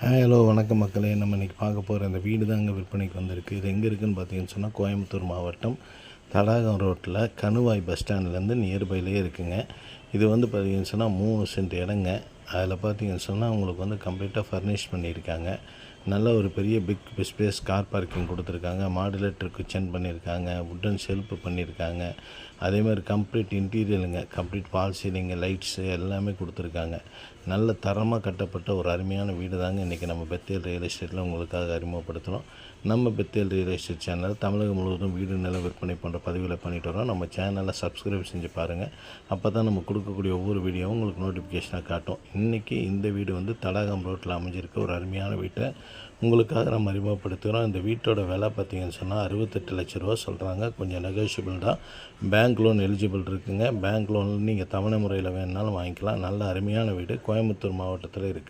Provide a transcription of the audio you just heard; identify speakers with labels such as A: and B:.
A: Hello வணக்கம் மக்களே. நம்ம இன்றைக்கி பார்க்க போகிற இந்த வீடு தான் அங்கே விற்பனைக்கு வந்திருக்கு. இது எங்கே இருக்குதுன்னு பார்த்தீங்கன்னு சொன்னால் கோயம்புத்தூர் மாவட்டம் தடாகம் ரோட்டில் கணுவாய் பஸ் ஸ்டாண்ட்லேருந்து நியர்பைலேயே இருக்குங்க. இது வந்து பார்த்தீங்கன்னு சொன்னால் மூணு சென்ட் இடங்க. அதில் பார்த்தீங்கன்னு சொன்னால் உங்களுக்கு வந்து கம்ப்ளீட்டாக ஃபர்னிஷ் பண்ணியிருக்காங்க. நல்ல ஒரு பெரிய பிக் ஸ்பேஸ் கார் பார்க்கிங் கொடுத்துருக்காங்க. மாடுலேட்டர் கிச்சன் பண்ணியிருக்காங்க. வுட்டன் ஷெல்ஃப் பண்ணியிருக்காங்க. அதே மாதிரி கம்ப்ளீட் இன்டீரியலுங்க கம்ப்ளீட் ஃபால் சீலிங்கு லைட்ஸு எல்லாமே கொடுத்துருக்காங்க. நல்ல தரமாக கட்டப்பட்ட ஒரு அருமையான வீடு தாங்க இன்றைக்கி நம்ம பெத்தேல் ரியல் எஸ்டேட்டில் உங்களுக்காக அறிமுகப்படுத்துகிறோம் நம்ம Bethel real estate channel Tamilagam முழுவதும் வீடு நில விற்பனை போன்ற பதிவில் பண்ணிட்டு வரோம் நம்ம சேனலை சப்ஸ்கிரைப் செஞ்சு பாருங்கள் அப்போ தான் நம்ம கொடுக்கக்கூடிய ஒவ்வொரு வீடியோவும் உங்களுக்கு நோட்டிஃபிகேஷனாக காட்டும். இன்றைக்கி இந்த வீடு வந்து தடாகம் ரோட்டில் அமைஞ்சிருக்க. ஒரு அருமையான வீட்டை உங்களுக்காக நம்ம அறிமுகப்படுத்துகிறோம். இந்த வீட்டோட விலை பார்த்தீங்கன்னு சொன்னால் அறுபத்தெட்டு லட்ச ரூபா சொல்கிறாங்க. கொஞ்சம் நெகோஷியபிள் தான். பேங்க் லோன் எலிஜிபிள் இருக்குங்க. பேங்க் லோன் நீங்கள் தவணை முறையில் வேணுனாலும் வாங்கிக்கலாம். நல்ல அருமையான வீடு. கோயம்புத்தூர் மாவட்டத்தில் இருக்குது